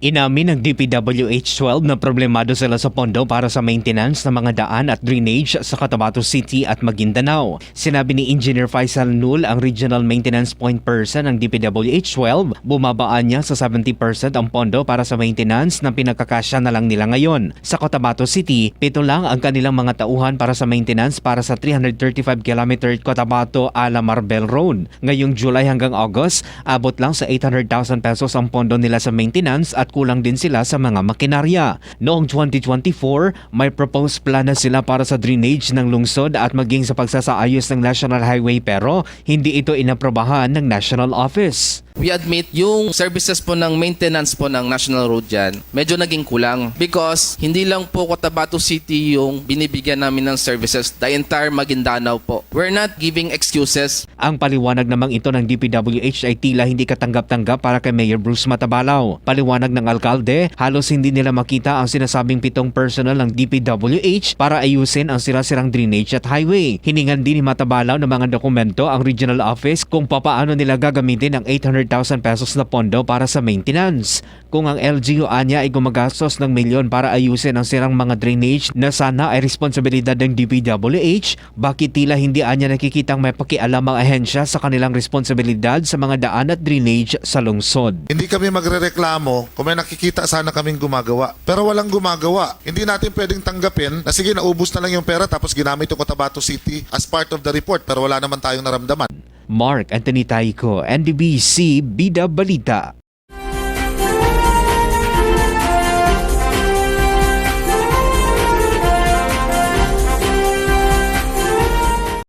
Inamin ng DPWH-12 na problemado sila sa pondo para sa maintenance ng mga daan at drainage sa Cotabato City at Maguindanao. Sinabi ni Engineer Faisal Nul, ang Regional Maintenance Point Person ng DPWH-12, bumabaan niya sa 70% ang pondo para sa maintenance na pinagkakasya na lang nila ngayon. Sa Cotabato City, pito lang ang kanilang mga tauhan para sa maintenance para sa 335 km Cotabato ala Marbel Road. Ngayong July hanggang August, abot lang sa 800,000 pesos ang pondo nila sa maintenance at kulang din sila sa mga makinarya. Noong 2024, may proposed plan na sila para sa drainage ng lungsod at maging sa pagsasaayos ng National Highway pero hindi ito inaprobahan ng National Office. We admit yung services po ng maintenance po ng National Road dyan, medyo naging kulang. Because hindi lang po Cotabato City yung binibigyan namin ng services, the entire Maguindanao po. We're not giving excuses. Ang paliwanag namang ito ng DPWH ay tila hindi katanggap-tanggap para kay Mayor Bruce Matabalaw. Paliwanag ng alkalde, halos hindi nila makita ang sinasabing pitong personal ng DPWH para ayusin ang sira-sirang drainage at highway. Hiningan din ni Matabalaw ng mga dokumento ang regional office kung papaano nila gagamitin ang 800,000 pesos na pondo para sa maintenance. Kung ang LGU anya ay gumagastos ng milyon para ayusin ang sirang mga drainage na sana ay responsibilidad ng DPWH, bakit tila hindi anya nakikitang may pakialam ang ahensya sa kanilang responsibilidad sa mga daan at drainage sa lungsod? Hindi kami magrereklamo kung may nakikita sana kaming gumagawa. Pero walang gumagawa. Hindi natin pwedeng tanggapin na sige, naubos na lang yung pera tapos ginamit yung Cotabato City as part of the report pero wala naman tayong naramdaman. Mark Anthony NDBC, Bida Balita.